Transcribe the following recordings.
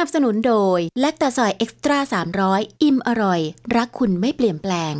สนับสนุนโดย แลคตาซอยเอ็กซ์ตร้า300 อิ่มอร่อย รักคุณไม่เปลี่ยนแปลง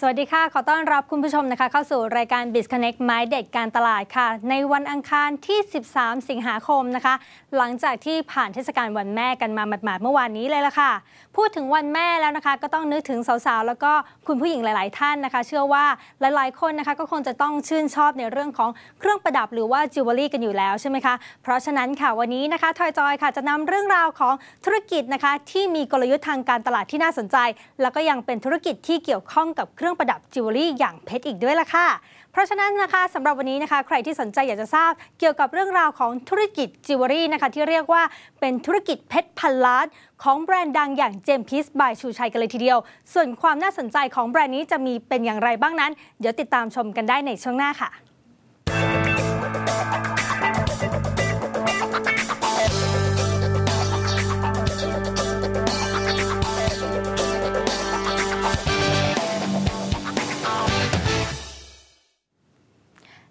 สวัสดีค่ะ ขอต้อนรับคุณผู้ชมนะคะ เข้าสู่รายการ b i z Connect ไม้เด็ดการตลาดค่ะ ในวันอังคารที่ 13 สิงหาคมนะคะ หลังจากที่ผ่านเทศกาลวันแม่กันมาหมาดๆเมื่อวานนี้เลยละค่ะ พูดถึงวันแม่แล้วนะคะ ก็ต้องนึกถึงสาวๆ แล้วก็คุณผู้หญิงหลาย ๆ ท่านนะคะ เชื่อว่าหลายๆ คนนะคะก็คงจะต้องชื่นชอบในเรื่องของเครื่องประดับหรือว่าจิวเวลรี่กันอยู่แล้วใช่ไหมคะ เพราะฉะนั้นค่ะวันนี้นะคะทอยจอยค่ะจะนำเรื่องราวของธุรกิจนะคะที่มีกลยุทธ์ทางการตลาดที่น่าสนใจ แล้วก็ยังเป็นธุรกิจที่เกี่ยวข้องกับเครื่องรื่องประดับจิวเวลรี่อย่างเพชรอีกด้วยล่ะค่ะ เพราะฉะนั้นนะคะสำหรับวันนี้นะคะ ใครที่สนใจอยากจะทราบเกี่ยวกับเรื่องราวของธุรกิจจิวเวลรี่นะคะที่เรียกว่าเป็นธุรกิจเพชรพันล้านของแบรนด์ดังอย่างเจมพิสบายชูชัยกันเลยทีเดียว ส่วนความน่าสนใจของแบรนด์นี้จะมีเป็นอย่างไรบ้างนั้น เดี๋ยวติดตามชมกันได้ในช่วงหน้าค่ะ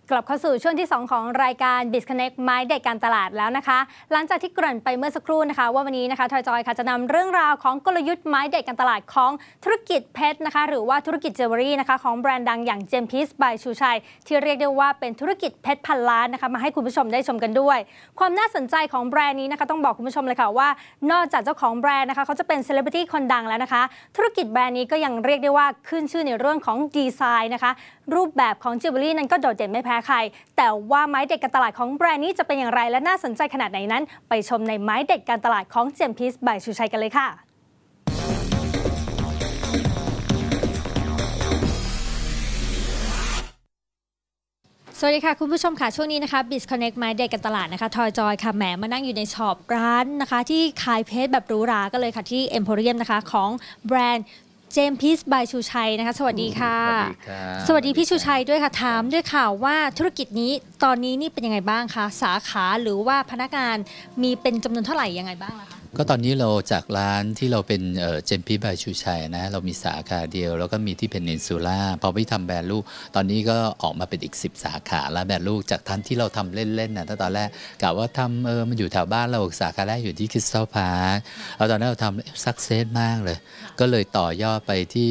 กลับเข้าสู่ช่วงที่ 2 ของรายการ b i z Connect ไม้เด็ดการตลาดแล้วนะคะ หลังจากที่เกริ่นไปเมื่อสักครู่นะคะ ว่าวันนี้นะคะทอยจอยค่ะจะนำเรื่องราวของกลยุทธ์ไม้เด็ดการตลาดของธุรกิจเพชรนะคะ หรือว่าธุรกิจเจวเวลรี่นะคะของแบรนด์ดังอย่างเจมพีสบายชูชัย ที่เรียกได้ว่าเป็นธุรกิจเพชรพันล้านนะคะมาให้คุณผู้ชมได้ชมกันด้วย ความน่าสนใจของแบรนด์นี้นะคะต้องบอกคุณผู้ชมเลยค่ะว่า นอกจากเจ้าของแบรนด์นะคะเขาจะเป็นเซเลบริตี้คนดังแล้วนะคะ ธุรกิจแบรนด์นี้ก็ยังเรียกได้ว่าขึ้นชื่อในเรื่องของดีไซน์นะคะรูปแบบของจิวเวลรี่นั้นก็โดดเด่นไม่แพ้ใคร แต่ว่าไม้เด็ดการตลาดของแบรนด์นี้จะเป็นอย่างไรและน่าสนใจขนาดไหนนั้น ไปชมในไม้เด็ดการตลาดของเจมพีสบายชูชัยกันเลยค่ะสวัสดีค่ะ คุณผู้ชมค่ะ ช่วงนี้นะคะ b i z Connect ไม้เด็ดกันตลาดนะคะทอยจอยค่ะแหมมานั่งอยู่ในช็อปร้านนะคะ ที่ขายเพชรแบบหรูหรากันเลยค่ะ ที่ Emporium นะคะ ของแบรนด์ เจมพีสบายชูชัยนะคะ สวัสดีค่ะสวัสดีครับสวัสดีพี่ชูชัยด้วยค่ะ ถามด้วยข่าวว่าธุรกิจนี้ตอนนี้นี่เป็นยังไงบ้างคะ สาขาหรือว่าพนักงานมีเป็นจำนวนเท่าไหร่ยังไงบ้างล่ะคะ ก็ตอนนี้เราจากร้านที่เราเป็นเจมพีบายชูชัยนะ เรามีสาขาเดียว แล้วก็มีที่เพนนินซูล่าพอพี่ทำแบรนด์ลูก ตอนนี้ก็ออกมาเป็นอีก 10 สาขาแล้วแบรนด์ลูกจากทันที่เราทำเล่นๆนะถ้าตอนแรกกะว่าทำเออมันอยู่แถวบ้านเราสาขาแรกอยู่ที่คริสตัลพาร์คแล้วตอนนั้นเราทำสักเซสมากเลย ก็เลยต่อยอดไปที่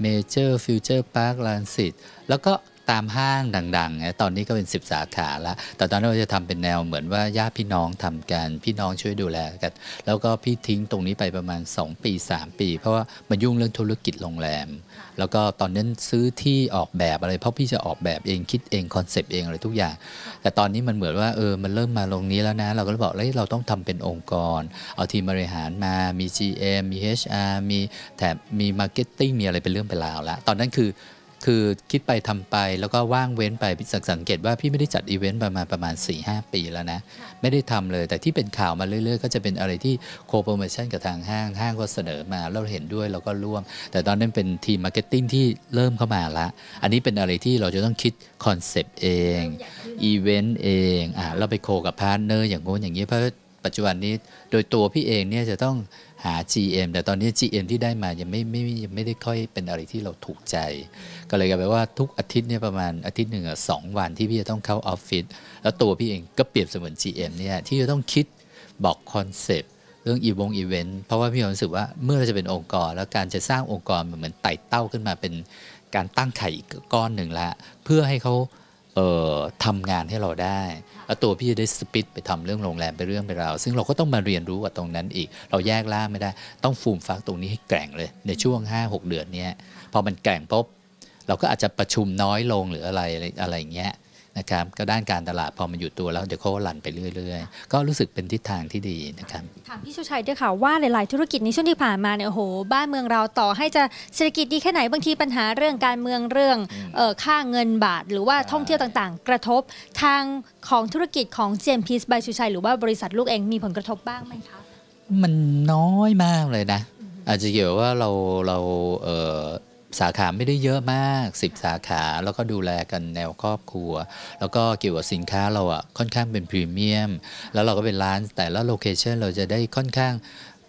เมเจอร์ฟิวเจอร์พาร์คลังสิตแล้วก็ ตามห้างดังๆตอนนี้ก็เป็น 10 สาขาล้วแต่ตอนนั้นเราจะทำเป็นแนวเหมือนว่าญาติพี่น้องทำกันพี่น้องช่วยดูแลกัน แล้วก็พี่ทิ้งตรงนี้ไปประมาณ 2 ปี 3 ปี เพราะว่ามายุ่งเรื่องธุรกิจโรงแรม แล้วก็ตอนนั้นซื้อที่ออกแบบอะไร เพราะพี่จะออกแบบเองคิดเองคอนเซปต์เองอะไรทุกอย่าง แต่ตอนนี้มันเหมือนว่าเออมันเริ่มมาลงนี้แล้วนะ เราก็เลยบอกเฮ้ยเราต้องทำเป็นองค์กร เอาทีมบริหารมามี GM มี HR มีแถบมี Marketing มีอะไรเป็นเรื่องเป็นราวล้วตอนนั้นคือ คือคิดไปทำไปแล้วก็ว่างเว้นไปสังเกตว่าพี่ไม่ได้จัดอีเวนต์ประมาณประมาณ4-5ปีแล้วนะ ไม่ได้ทำเลย แต่ที่เป็นข่าวมาเรื่อยๆ ก็จะเป็นอะไรที่โคโปรโมชั่นกับทางห้างห้างก็เสนอมาเราเห็นด้วยเราก็ร่วม แต่ตอนนั้นเป็นทีมมาร์เก็ตติ้งที่เริ่มเข้ามาละ อันนี้เป็นอะไรที่เราจะต้องคิดคอนเซปต์เองอีเวนต์เองอะเราไปโคกับพาร์ทเนอร์อย่างโน้นอย่างนี้เพราะปัจจุบันนี้โดยตัวพี่เองเนี่ยจะต้อง หา GM แต่ตอนนี้ GM ที่ได้มายังไม่ไม่ยังไม่ได้ค่อยเป็นอะไรที่เราถูกใจ ก็เลยกลายเป็นว่าทุกอาทิตย์เนี่ยประมาณอาทิตย์หนึ่งอสองวันที่พี่จะต้องเข้าออฟฟิศแล้วตัวพี่เองก็เปรียบเสมือน GM เนี่ยที่จะต้องคิดบอกคอนเซปต์เรื่องอีวงอีเวนต์เพราะว่าพี่รู้สึกว่าเมื่อเราจะเป็นองค์กร แล้วการจะสร้างองค์กรมันเหมือนไต่เต้าขึ้นมาเป็นการตั้งไข่อีกก้อนหนึ่งละเพื่อให้เขา ทำงานให้เราได้แล้วตัวพี่จะได้สปิดไปทำเรื่องโรงแรมไปเรื่องไปราวซึ่งเราก็ต้องมาเรียนรู้กับตรงนั้นอีก เราแยกล่างไม่ได้ ต้องฟูมฟักตรงนี้ให้แกร่งเลย ในช่วง 5-6 เดือนเนี้ยพอมันแกร่งปุ๊บเราก็อาจจะประชุมน้อยลงหรืออะไรอะไรอย่างเงี้ย นะครับก็ด้านการตลาดพอมันอยู่ตัวแล้วเดี๋ยวเขาก็รันไปเรื่อยๆ ก็รู้สึกเป็นทิศทางที่ดีนะครับถามพี่ชูชัยด้วยค่ะว่าหลายๆธุรกิจในช่วงที่ผ่านมาเนี่ยโอ้โหบ้านเมืองเราต่อให้จะเศรษฐกิจดีแค่ไหนบางทีปัญหาเรื่องการเมืองเรื่องเออค่าเงินบาท หรือว่าท่องเที่ยวต่างๆ กระทบทางของธุรกิจของเจมพีสบายชูชัยหรือว่าบริษัทลูกเองมีผลกระทบบ้างไหมคะมันน้อยมากเลยนะ อาจจะเกี่ยวว่าเราเราเอ่อ สาขาไม่ได้เยอะมาก 10 สาขาแล้วก็ดูแลกันแนวครอบครัว แล้วก็เกี่ยวกับสินค้าเราอะค่อนข้างเป็นพรีเมียม แล้วเราก็เป็นร้านแต่ละโลเคชันเราจะได้ค่อนข้าง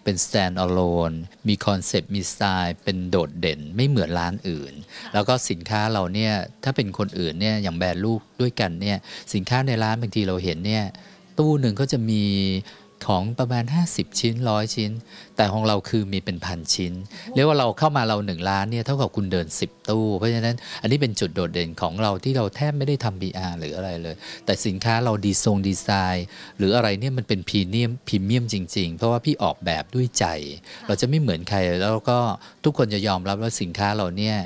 เป็น stand alone มีคอนเซปต์ มีสไตล์ เป็นโดดเด่น ไม่เหมือนร้านอื่น แล้วก็สินค้าเราเนี่ย ถ้าเป็นคนอื่นเนี่ย อย่างแบรนด์ลูกด้วยกันเนี่ย สินค้าในร้านบางทีเราเห็นเนี่ย ตู้หนึ่งก็จะมี ของประมาณ 50 ชิ้นร้อยชิ้น แต่ของเราคือมีเป็นพันชิ้น เรียกว่าเราเข้ามาเราหนึ่งล้านเนี่ยเท่ากับคุณเดิน 10 ตู้ เพราะฉะนั้นอันนี้เป็นจุดโดดเด่นของเราที่เราแทบไม่ได้ทำ PR หรืออะไรเลย แต่สินค้าเราดีทรงดีไซน์ หรืออะไรเนี่ยมันเป็นพรีเมียมพรีเมียมจริง ๆ เพราะว่าพี่ออกแบบด้วยใจ เราจะไม่เหมือนใครแล้วก็ทุกคนจะยอมรับว่าสินค้าเราเนี่ย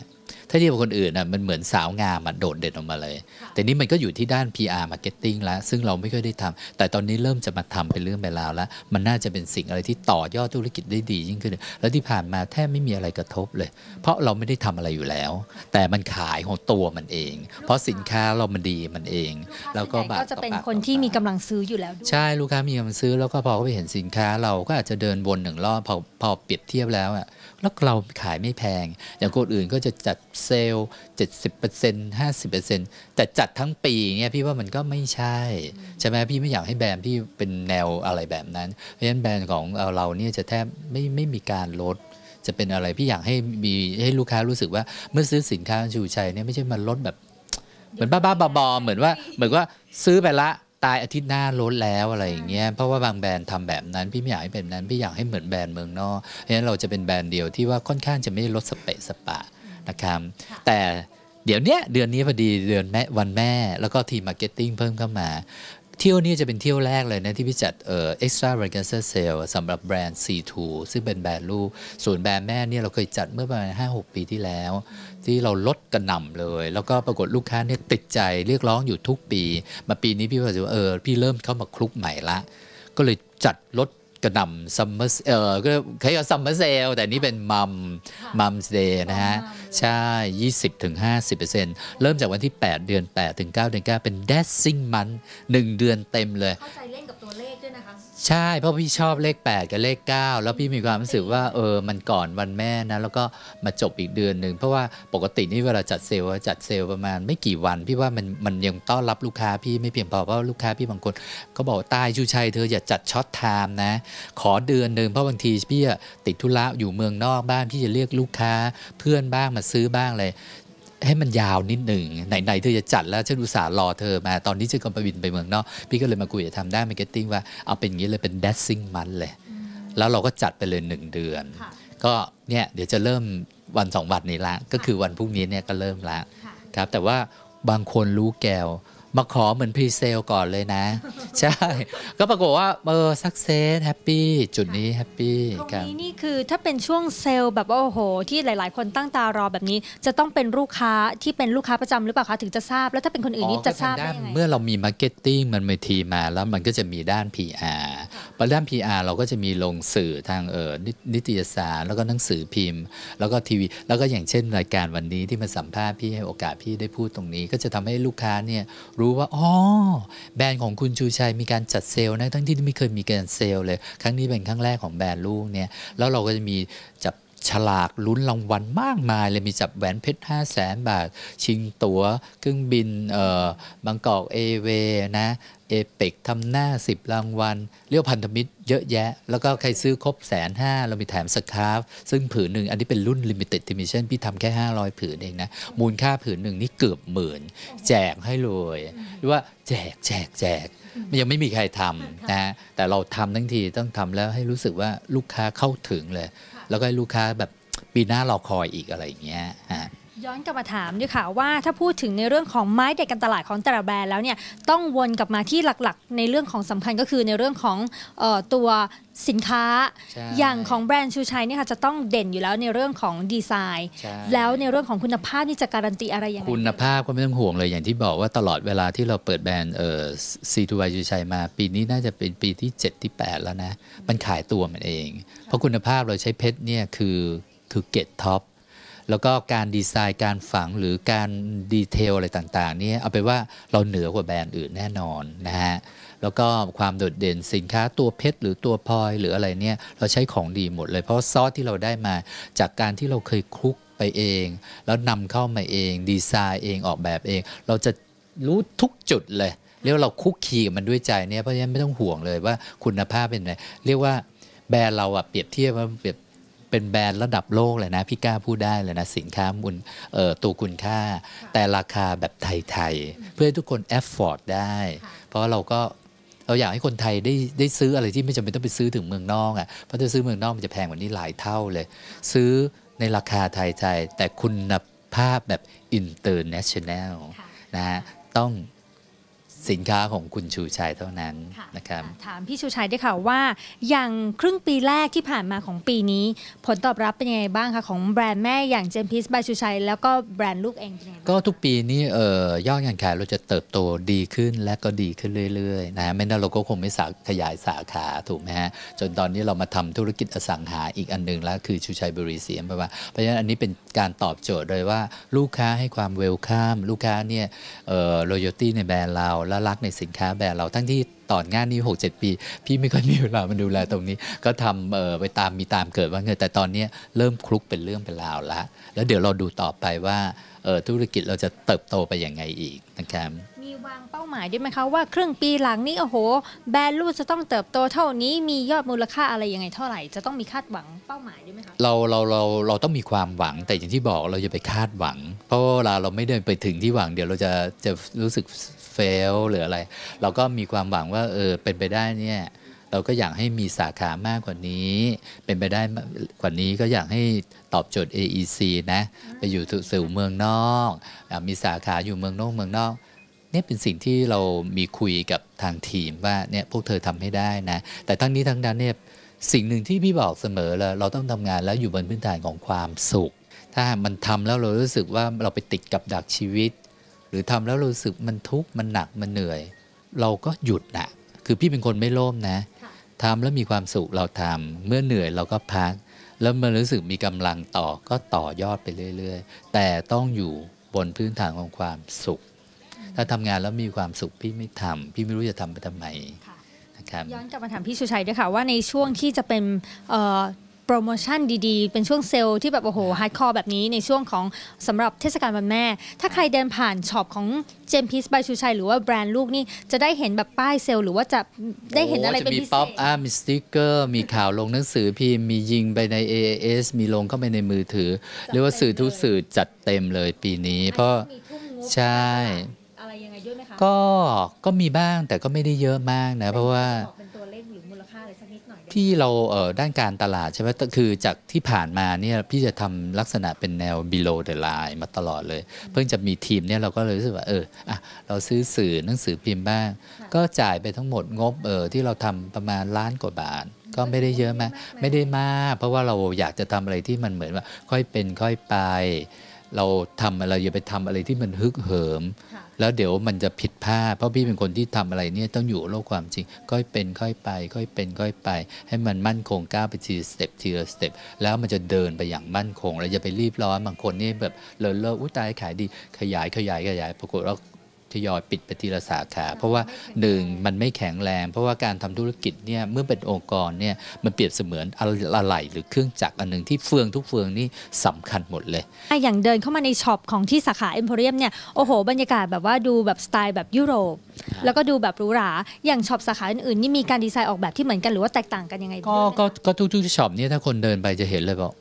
ถ้าเทียบกับคนอื่นอะมันเหมือนสาวงามมันโดดเด่นออกมาเลย แต่นี้มันก็อยู่ที่ด้าน PR Marketing แล้ว ซึ่งเราไม่ค่อยได้ทำแต่ตอนนี้เริ่มจะมาทำเป็นเรื่องเป็นราวแล้ว มันน่าจะเป็นสิ่งอะไรที่ต่อยอดธุรกิจได้ดียิ่งขึ้น แล้วที่ผ่านมาแทบไม่มีอะไรกระทบเลย เพราะเราไม่ได้ทำอะไรอยู่แล้ว แต่มันขายของตัวมันเอง เพราะสินค้าเรามันดีมันเอง แล้วก็ส่วนใหญ่บาทก็จะต่อเป็นปากคนต่อที่ปากมีกำลังซื้ออยู่แล้วด้วยใช่ลูกค้ามีกำลังซื้อแล้วก็พอเขาไปเห็นสินค้าเราก็อาจจะเดินวนหนึ่งรอบพอพอเปรียบเทียบแล้วอะ แล้วเราขายไม่แพง อย่างคนอื่นก็จะจัดเซลล์70% 50%แต่จัดทั้งปีเนี่ยพี่ว่ามันก็ไม่ใช่ ใช่ไหมพี่ไม่อยากให้แบรนด์พี่เป็นแนวอะไรแบบนั้น เพราะฉะนั้นแบรนด์ของเราเนี่ยจะแทบไม่ไม่มีการลดจะเป็นอะไรพี่อยากให้มีให้ลูกค้ารู้สึกว่าเมื่อซื้อสินค้าชูชัยเนี่ยไม่ใช่มาลดแบบ เหมือนบ้าๆบอๆเหมือนว่าเหมือนว่าซื้อไปละ ตายอาทิตย์หน้าลดแล้วอะไรอย่างเงี้ยเพราะว่าบางแบรนด์ทำแบบนั้นพี่ไม่อยากให้เป็นแบบนั้นพี่อยากให้เหมือนแบรนด์เมืองนอกเพราะฉะนั้นเราจะเป็นแบรนด์เดียวที่ว่าค่อนข้างจะไม่ได้ลดสเปะสปะนะครับแต่เดี๋ยวเนี้ยเดือนนี้พอดีเดือนแม่วันแม่ แล้วก็ทีมมาร์เก็ตติ้งเพิ่มเข้ามา เที่ยวนี้จะเป็นเที่ยวแรกเลยนะ ที่พี่จัดเอ่อ extra r e g a n c e sale สำหรับแบรนด์ C2 ซึ่งเป็นแบรนด์ลูกส่วนแบรนด์แม่เนี่ยเราเคยจัดเมื่อประมาณ5-6 ปีที่แล้ว ที่เราลดกระหน่ำเลย แล้วก็ปรากฏลูกค้าเนี่ยติดใจเรียกร้องอยู่ทุกปี มาปีนี้พี่ว่าเออพี่เริ่มเข้ามาคลุกใหม่ละ ก็เลยจัดลด ระหน่ำซัมเมอร์เออก็คล้ายกับซัมเมอร์เซลแต่นี่เป็นมัมมัมเดย์นะฮะ ใช่ 20ถึง50%เริ่มจากวันที่ 8 เดือน 8 ถึง 9 เดือน 9 เป็น dashing month 1เดือนเต็มเลย เข้าใจเล่น ใช่เพราะพี่ชอบเลข 8 กับเลข 9 แล้วพี่มีความรู้สึกว่าเออมันก่อนวันแม่นะ แล้วก็มาจบอีกเดือนหนึ่ง เพราะว่าปกตินี่เวลาจัดเซลล์จัดเซลล์ประมาณไม่กี่วัน พี่ว่ามันมันยังต้อนรับลูกค้าพี่ไม่เพียงพอเพราะลูกค้าพี่บางคนเขาบอกตายชูชัยเธออย่าจัดช็อตไทม์นะ ขอเดือนหนึ่งเพราะบางทีพี่ติดธุระอยู่เมืองนอกบ้านพี่จะเรียกลูกค้าเพื่อนบ้างมาซื้อบ้างเลย ให้มันยาวนิดหนึ่งไหนๆเธอจะจัดแล้วฉันอุตส่าห์รอเธอมาตอนนี้ฉันก็ไปบินไปเมืองนอกพี่ก็เลยมาคุยกับทำด้านมาร์เก็ตติ้งว่าเอาเป็นอย่างนี้เลยเป็น dancing มันเลย แล้วเราก็จัดไปเลยหนึ่งเดือนค่ะก็เนี่ยเดี๋ยวจะเริ่มวันสองวันนี้ละ ก็คือวันพรุ่งนี้เนี่ยก็เริ่มละค่ะครับแต่ว่าบางคนรู้แก้ว มาขอเหมือนพรีเซลก่อนเลยนะ ใช่ ก็ปรากฏว่าเออสักเซสแฮปปี้จุดนี้แฮปปี้ตรงครับนี้นี่คือถ้าเป็นช่วงเซลล์แบบว่าโอ้โห ที่หลาย ๆ คนตั้งตารอแบบนี้ จะต้องเป็นลูกค้าที่เป็นลูกค้าประจำหรือเปล่าคะถึงจะทราบ แล้วถ้าเป็นคนอื่นนี่จะทราบได้ยังไงเมื่อเรามีมาร์เก็ตติ้งมันมีทีมาแล้วมันก็จะมีด้าน PR พอด้าน PR เราก็จะมีลงสื่อทางเออนินิตยสารแล้วก็หนังสือพิมพ์ แล้วก็ทีวี แล้วก็อย่างเช่นรายการวันนี้ที่มาสัมภาษณ์พี่ให้โอกาสพี่ได้พูดตรงนี้ ก็จะทำให้ลูกค้าเนี่ยรู้ว่าอ๋อแบรนด์ของคุณชูชัยมีการจัดเซลล์นะทั้งที่ไม่เคยมีการเซลล์เลย ครั้งนี้เป็นครั้งแรกของแบรนด์ลูกเนี่ยแล้วเราก็จะมีจับ ฉลากลุ้นรางวัลมากมายเลยมีจับแหวนเพชร 5 0 0แสนบาท ชิงตั๋วเครื่องบินเอ่อบางกอกเอเวนะเอเปกทำหน้า 10 รางวัลเรียกว่าพันธมิตรเยอะแยะ แล้วก็ใครซื้อครบแสนห้าเรามีแถมสครับซึ่งผืนหนึ่งอันนี้เป็นรุ่น Limited Edition พี่ทำแค่ 500 ผืนเองนะ มูลค่าผืนหนึ่งนี่เกือบหมื่น แจกให้เลยหรือว่าแจกแจกแจกมันยังไม่มีใครทำนะแต่เราทำทั้งทีต้องทำแล้วให้รู้สึกว่าลูกค้าเข้าถึงเลย แล้วก็ให้ลูกค้าแบบปีหน้ารอคอยอีกอะไรอย่างเงี้ยฮะ ย้อนกลับมาถามด้วยค่ะว่าถ้าพูดถึงในเรื่องของไม้เด็ดการตลาดของแต่ละแบรนด์แล้วเนี่ยต้องวนกลับมาที่หลักๆ ในเรื่องของสำคัญก็คือในเรื่องของเออตัวสินค้าใช่อย่างของแบรนด์ชูชัยเนี่ยค่ะจะต้องเด่นอยู่แล้วในเรื่องของดีไซน์ใช่แล้วในเรื่องของคุณภาพนี่จะการันตีอะไรยังไงคุณภาพก็ไม่ต้องห่วงเลยอย่างที่บอกว่าตลอดเวลาที่เราเปิดแบรนด์เอ่อซีทูไวจูชัยมา ปีนี้น่าจะเป็นปีที่ 7 ที่ 8 แล้วนะ มันขายตัวมันเอง เพราะคุณภาพเราใช้เพชรเนี่ยคือคือเกตท็อป แล้วก็การดีไซน์การฝังหรือการดีเทลอะไรต่างๆนี่เอาไปนว่าเราเหนือกว่าแบรนด์อื่นแน่นอนนะฮะแล้วก็ความโดดเด่นสินค้าตัวเพชรหรือตัวพลอยหรืออะไรเนี่ยเราใช้ของดีหมดเลยเพราะซอสที่เราได้มาจากการที่เราเคยคลุกไปเอง แล้วนำเข้ามาเอง ดีไซน์เองออกแบบเอง เราจะรู้ทุกจุดเลยเรียกว่าเราคุกคีกับมันด้วยใจเนี่ยเพราะฉะนั้นไม่ต้องห่วงเลยว่าคุณภาพเป็นไงเรียกว่าแบรนด์เราอะเปรียบเทียบว่าเปรียบ เป็นแบรนด์ระดับโลกเลยนะ พี่กล้าพูดได้เลยนะสินค้ามูลเอ่อตัวคุณค่า แต่ราคาแบบไทยๆ เพื่อให้ทุกคนแอฟฟอร์ดได้ เพราะว่าเราก็เราอยากให้คนไทยได้ได้ซื้ออะไรที่ไม่จำเป็นต้องไปซื้อถึงเมืองนอกอะ่ะเพราะถ้าซื้อเมืองนอกมันจะแพงกว่านี้หลายเท่าเลย ซื้อในราคาไทยๆแต่คุณภาพแบบ international นะฮะต้อง สินค้าของคุณชูชัยเท่านั้นนะครับถามพี่ชูชัยด้วยค่ะว่า อย่างครึ่งปีแรกที่ผ่านมาของปีนี้ ผลตอบรับเป็นยังไงบ้างคะของแบรนด์แม่อย่างเจมพิสบายชูชัยแล้วก็แบรนด์ลูกเองเป็นยังไงบ้างก็ทุกปีนี้เอ่อยอดการขายเราจะเติบโตดีขึ้นและก็ดีขึ้นเรื่อยๆนะไม่นั้นเราก็คงไม่สาขยายสาขาถูกไหมฮะจนตอนนี้เรามาทำธุรกิจอสังหาอีกอันหนึ่งแล้วคือชูชัยบริเซียมเพราะว่าเพราะฉะนั้นอันนี้เป็นการตอบโจทย์เลยว่า ลูกค้าให้ความเวลคัมลูกค้าเนี่ยเอ่อ loyalty ในแบรนด์เราและรักในสินค้าแบรนด์เราทั้งที่ตอนงานนี้ 6-7 ปี พี่ไม่ค่อยมีเวลามาดูแลตรงนี้ ก็ทำเออไปตามมีตามเกิดว่าเงินแต่ตอนนี้เริ่มคลุกเป็นเรื่องเป็นราวแล้วแล้วเดี๋ยวเราดูต่อไปว่าเออธุรกิจเราจะเติบโตไปอยังไงอีกนะครับมีวางเป้าหมายด้วยไหมคะว่าครึ่งปีหลังนี้โอ้โห แบรนด์ลูกจะต้องเติบโตเท่านี้มียอดมูลค่าอะไรยังไงเท่าไหร่จะต้องมีคาดหวังเป้าหมายด้วยไหมคะเราเราเราเราต้องมีความหวังแต่อย่างที่บอกเราจะไปคาดหวัง เพราะเวลาเราไม่เดินไปถึงที่หวังเดี๋ยวเราจะจะรู้สึก เฟลหรืออะไร เราก็มีความหวังว่าเออเป็นไปได้เนี่ยเราก็อยากให้มีสาขามากกว่านี้ เป็นไปได้มากกว่านี้ก็อยากให้ตอบโจทย์ AEC นะไปอยู่สู่เมืองนอก มีสาขาอยู่เมืองนอกเมืองนอกเนี่ยเป็นสิ่งที่เรามีคุยกับทางทีมว่าเนี่ยพวกเธอทำให้ได้นะ แต่ทั้งนี้ทั้งนั้นเนี่ยสิ่งหนึ่งที่พี่บอกเสมอเลยเราต้องทำงานแล้วอยู่บนพื้นฐานของความสุข ถ้ามันทำแล้วเรารู้สึกว่าเราไปติดกับดักชีวิต หรือทำแล้วเรารู้สึกมันทุกข์มันหนักมันเหนื่อย เราก็หยุดนะคือพี่เป็นคนไม่โลภนะทำแล้วมีความสุขเราทำเมื่อเหนื่อยเราก็พัก แล้วมันรู้สึกมีกำลังต่อก็ต่อยอดไปเรื่อย ๆ แต่ต้องอยู่บนพื้นฐานของความสุข ถ้าทำงานแล้วมีความสุขพี่ไม่ทำพี่ไม่รู้จะทำไปทำไมค่ะนะครับย้อนกลับมาถามพี่ชูชัยด้วยค่ะว่าในช่วงที่จะเป็นเอ่อ โปรโมชั่นดีๆ เป็นช่วงเซลล์ที่แบบโอ้โหฮาร์ดคอร์แบบนี้ในช่วงของสำหรับเทศกาลวันแม่ ถ้าใครเดินผ่านช็อปของเจมพีสบายชูชัยหรือว่าแบรนด์ลูกนี่จะได้เห็นแบบป้ายเซลล์หรือว่าจะได้เห็นอะไรเป็นโจพิมีเศป๊อปษอาร์มีสติกเกอร์ มีข่าวลงหนังสือพิมพ์มียิงไปใน AAS มีลงเข้าไปในมือถือเรียกว่าสื่อทุกสื่อจัดเต็มเลยปีนี้ เพราะมีทุ่มงบใช่อะไรยังไงด้วยไหมคะก็ก็มีบ้างแต่ก็ไม่ได้เยอะมากนะเพราะว่า ที่เราเอ่อด้านการตลาดใช่ไหมก็คือจากที่ผ่านมาเนี่ยพี่จะทำลักษณะเป็นแนว below the line มาตลอดเลย เพิ่งจะมีทีมเนี่ยเราก็เลยรู้สึกว่าเอออะเราซื้อสื่อหนังสือพิมพ์บ้าง ก็จ่ายไปทั้งหมดงบเออที่เราทำประมาณล้านกว่าบาทก็ไม่ได้เยอะมากไม่ได้มาก เพราะว่าเราอยากจะทำอะไรที่มันเหมือนว่า ค่อยเป็นค่อยไป เราทำอะไรอย่าไปทำอะไรที่มันฮึกเหิมค่ะแล้วเดี๋ยวมันจะผิดพลาดเพราะพี่เป็นคนที่ทำอะไรเนี่ยต้องอยู่กับโลกความจริงค่อยเป็นค่อยไป ค่อยเป็นค่อยไป ให้มันมั่นคงก้าวไปทีละสเต็ปทีละสเต็ปแล้วมันจะเดินไปอย่างมั่นคงเราอย่าไปรีบร้อนบางคนนี่แบบเลิศเลิศอุ้ยตายขายดีขยายขยายขยายปรากฏว่า ทยอยปิดไปทีละสาขา เพราะว่าหนึ่งมันไม่แข็งแรง เพราะว่าการทำธุรกิจเนี่ยเมื่อเป็นองค์กรเนี่ยมันเปรียบเสมือนอะไหล่หรือเครื่องจักรอันหนึ่งที่เฟืองทุกเฟืองนี่สำคัญหมดเลยอะอย่างเดินเข้ามาในช็อปของที่สาขาเอ็มโพเรียมเนี่ยโอ้โห บรรยากาศแบบว่าดูแบบสไตล์แบบยุโรป แล้วก็ดูแบบหรูหราอย่างช็อปสาขาอื่นๆนี่มีการดีไซน์ออกแบบที่เหมือนกันหรือว่าแตกต่างกันยังไงก็ด้วยไหมก็ก็ทุกทุกช็อปเนี่ยถ้าคนเดินไปจะเห็นเลยบอก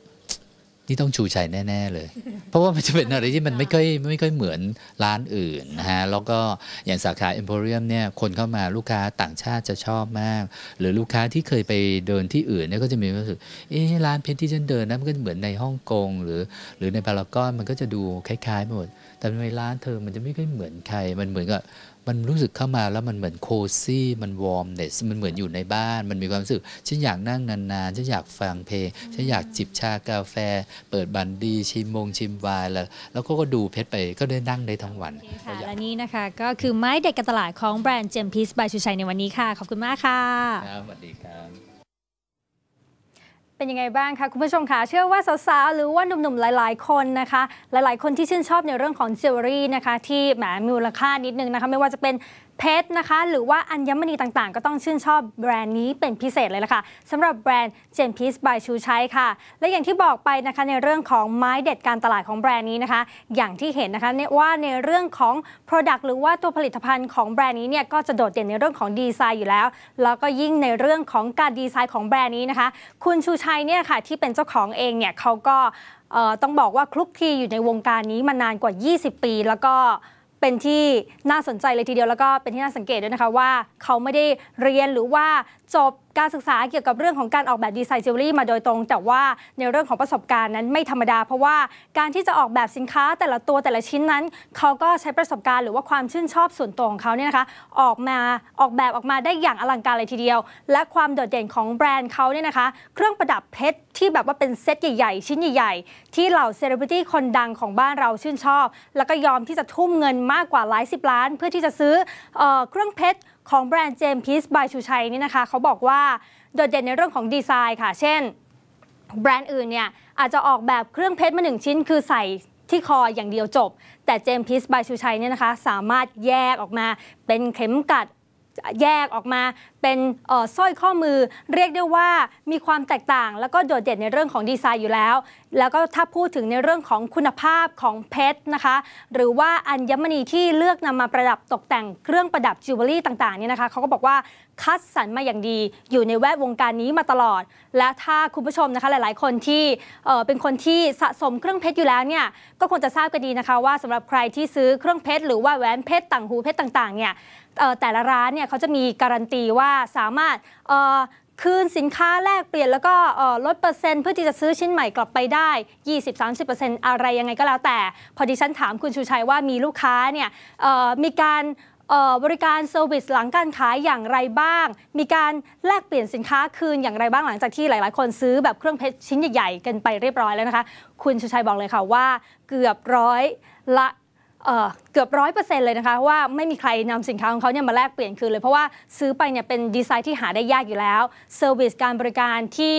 นี่ต้องชูชัยแน่ ๆ เลย เพราะว่ามันจะเป็นอะไรที่มันไม่ค่อยไม่ค่อยเหมือนร้านอื่นนะฮะ แล้วก็อย่างสาขา Emporium เนี่ยคนเข้ามาลูกค้าต่างชาติจะชอบมาก หรือลูกค้าที่เคยไปเดินที่อื่นเนี่ยก็จะมีความรู้สึกเอ๊ะร้านเพชรที่ฉันเดินนะมันก็เหมือนในฮ่องกงหรือ หรือในพารากอนมันก็จะดูคล้ายๆหมดแต่ในร้านเธอมันจะไม่ค่อยเหมือนใครมันเหมือนกับ มันรู้สึกเข้ามาแล้วมันเหมือนโคซี่มันวอร์มเนสมันเหมือนอยู่ในบ้าน มันมีความรู้สึกฉันอยากนั่งนานๆฉันอยากฟังเพลงฉันอยากจิบชากาแฟ เปิดบันดีชิมมงชิมไวน์แล้วแล้วก็ดูเพชรไปก็ได้นั่งได้ทั้งวันค่ะและนี่นะคะก็คือไม้เด็กการตลาดของแบรนด์เจมพีสบายชูชัยในวันนี้ค่ะ ขอบคุณมากค่ะครับสวัสดีครับ เป็นยังไงบ้างคะคุณผู้ชมคะเชื่อว่าสาวๆหรือว่าหนุ่มๆหลาย ๆ คนนะคะ หลายๆ คนที่ชื่นชอบในเรื่องของจิวเวลรี่นะคะ ที่แหมมีมูลค่านิดนึงนะคะ ไม่ว่าจะเป็น เพชรนะคะ หรือว่าอัญมณีต่างๆ ก็ต้องชื่นชอบแบรนด์นี้เป็นพิเศษเลยล่ะค่ะสำหรับแบรนด์เจมพีสบายชูชัยค่ะ และอย่างที่บอกไปนะคะในเรื่องของไม้เด็ดการตลาดของแบรนด์นี้นะคะ อย่างที่เห็นนะคะว่าในเรื่องของ Product หรือว่าตัวผลิตภัณฑ์ของแบรนด์นี้เนี่ยก็จะโดดเด่นในเรื่องของดีไซน์อยู่แล้ว แล้วก็ยิ่งในเรื่องของการดีไซน์ของแบรนด์นี้นะคะ คุณชูชัยเนี่ยค่ะที่เป็นเจ้าของเองเนี่ยเขาก็ต้องบอกว่าคลุกคลีอยู่ในวงการนี้มานานกว่า 20 ปี แล้วก็ เป็นที่น่าสนใจเลยทีเดียวแล้วก็เป็นที่น่าสังเกตด้วยนะคะว่า เขาไม่ได้เรียนหรือว่าจบ การศึกษาเกี่ยวกับเรื่องของการออกแบบดีไซน์จิวเวลรี่มาโดยตรง แต่ว่าในเรื่องของประสบการณ์นั้นไม่ธรรมดา เพราะว่าการที่จะออกแบบสินค้าแต่ละตัวแต่ละชิ้นนั้น เขาก็ใช้ประสบการณ์หรือว่าความชื่นชอบส่วนตัวของเขาเนี่ยนะคะออกมาออกแบบออกมาได้อย่างอลังการเลยทีเดียว และความโดดเด่นของแบรนด์เขาเนี่ยนะคะ เครื่องประดับเพชรที่แบบว่าเป็นเซตใหญ่ๆ ชิ้นใหญ่ ๆ ที่เหล่าเซเลบริตี้คนดังของบ้านเราชื่นชอบ แล้วก็ยอมที่จะทุ่มเงินมากกว่าหลายสิบล้าน เพื่อที่จะซื้อเอเครื่องเพชร ของแบรนด์เจมพีสบายชูชัยนี่นะคะเขาบอกว่าโดดเด่นในเรื่องของดีไซน์ค่ะ เช่น แบรนด์อื่นเนี่ยอาจจะออกแบบเครื่องเพชรมาหนึ่งชิ้น คือใส่ที่คออย่างเดียวจบ แต่เจมพีสบายชูชัยเนี่ยนะคะ สามารถแยกออกมาเป็นเข็มกัดแยกออกมา เป็นสร้อยข้อมือ เรียกได้ว่ามีความแตกต่าง แล้วก็โดดเด่นในเรื่องของดีไซน์อยู่แล้ว แล้วก็ถ้าพูดถึงในเรื่องของคุณภาพของเพชรนะคะ หรือว่าอัญมณีที่เลือกนำมาประดับตกแต่งเครื่องประดับจิวเวลรี่ต่างๆเนี่ยนะคะเขาก็บอกว่าคัดสรรมาอย่างดี อยู่ในแวดวงการนี้มาตลอด และถ้าคุณผู้ชมนะคะหลายๆ คนที่เป็นคนที่สะสมเครื่องเพชรอยู่แล้วเนี่ยก็คงจะทราบกันดีนะคะว่าสำหรับใครที่ซื้อเครื่องเพชรหรือว่าแหวนเพชรต่างหูเพชรต่างๆเนี่ยแต่ละร้านเนี่ยเขาจะมีการันตีว่าสามารถคืนสินค้าแลกเปลี่ยนแล้วก็ลดเปอร์เซ็นต์เพื่อที่จะซื้อชิ้นใหม่กลับไปได้ 20-30%อะไรยังไงก็แล้วแต่ พอดีฉันถามคุณชูชัยว่ามีลูกค้าเนี่ยมีการบริการเซอร์วิสหลังการขายอย่างไรบ้าง มีการแลกเปลี่ยนสินค้าคืนอย่างไรบ้างหลังจากที่หลาย ๆ คนซื้อแบบเครื่องเพชรชิ้นใหญ่ ๆ กันไปเรียบร้อยแล้วนะคะ คุณชูชัยบอกเลยค่ะว่าเกือบร้อยละ เกือบร้อยเปอร์เซ็นต์เลยนะคะว่าไม่มีใครนำสินค้าของเขาเนี่ยมาแลกเปลี่ยนคืนเลย เพราะว่าซื้อไปเนี่ยเป็นดีไซน์ที่หาได้ยากอยู่แล้วเซอร์วิสการบริการที่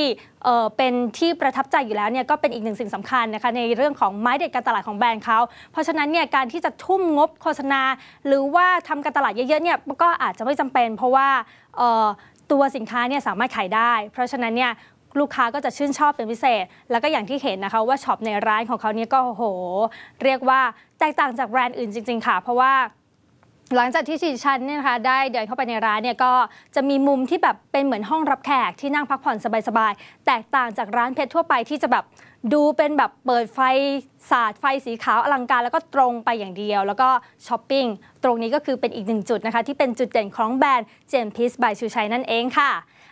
เป็นที่ประทับใจอยู่แล้วเนี่ยก็เป็นอีกหนึ่งสิ่งสำคัญนะคะในเรื่องของไม้เด็ดการตลาดของแบรนด์เขาเพราะฉะนั้นเนี่ยการที่จะทุ่มงบโฆษณา หรือว่าทำการตลาดเยอะๆเนี่ยก็อาจจะไม่จำเป็น เพราะว่าตัวสินค้าเนี่ยสามารถขายได้ เพราะฉะนั้นเนี่ย ลูกค้าก็จะชื่นชอบเป็นพิเศษ แล้วก็อย่างที่เห็นนะคะว่าช็อปในร้านของเขาเนี่ยก็โห เรียกว่าแตกต่างจากแบรนด์อื่นจริง ๆ ค่ะ เพราะว่าหลังจากที่ดิฉันเนี่ยนะคะได้เดินเข้าไปในร้านเนี่ยก็จะมีมุมที่แบบเป็นเหมือนห้องรับแขกที่นั่งพักผ่อนสบายๆ แตกต่างจากร้านเพชรทั่วไปที่จะแบบดูเป็นแบบเปิดไฟสาดไฟสีขาวอลังการ แล้วก็ตรงไปอย่างเดียว แล้วก็ช้อปปิ้งตรงนี้ก็คือเป็นอีกหนึ่งจุดนะคะที่เป็นจุดเด่นของแบรนด์เจมพิสบายชูชัยนั่นเองค่ะ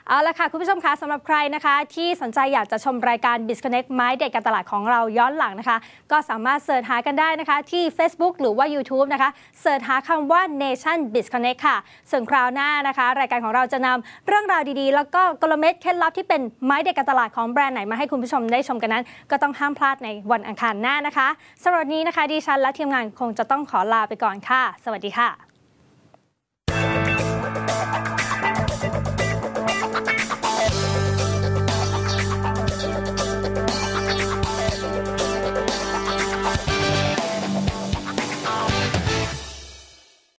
เอาละค่ะคุณผู้ชมคะสำหรับใครนะคะ ที่สนใจอยากจะชมรายการ Disconnect ไม้เด็กการตลาดของเราย้อนหลังนะคะ ก็สามารถเสิร์ชหากันได้นะคะ ที่ Facebook หรือว่า YouTube นะคะเสิร์ชหาคำว่า Nation Disconnect ค่ะ ส่วนคราวหน้านะคะ รายการของเราจะนำเรื่องราวดีๆ แล้วก็กลเม็ดเคล็ดลับที่เป็นไม้เด็กการตลาดของแบรนด์ไหนมาให้คุณผู้ชมได้ชมกันนั้น ก็ต้องห้ามพลาดในวันอังคารหน้านะคะสำหรับนี้นะคะดิฉันและทีมงานคงจะต้องขอลาไปก่อนค่ะ สวัสดีค่ะ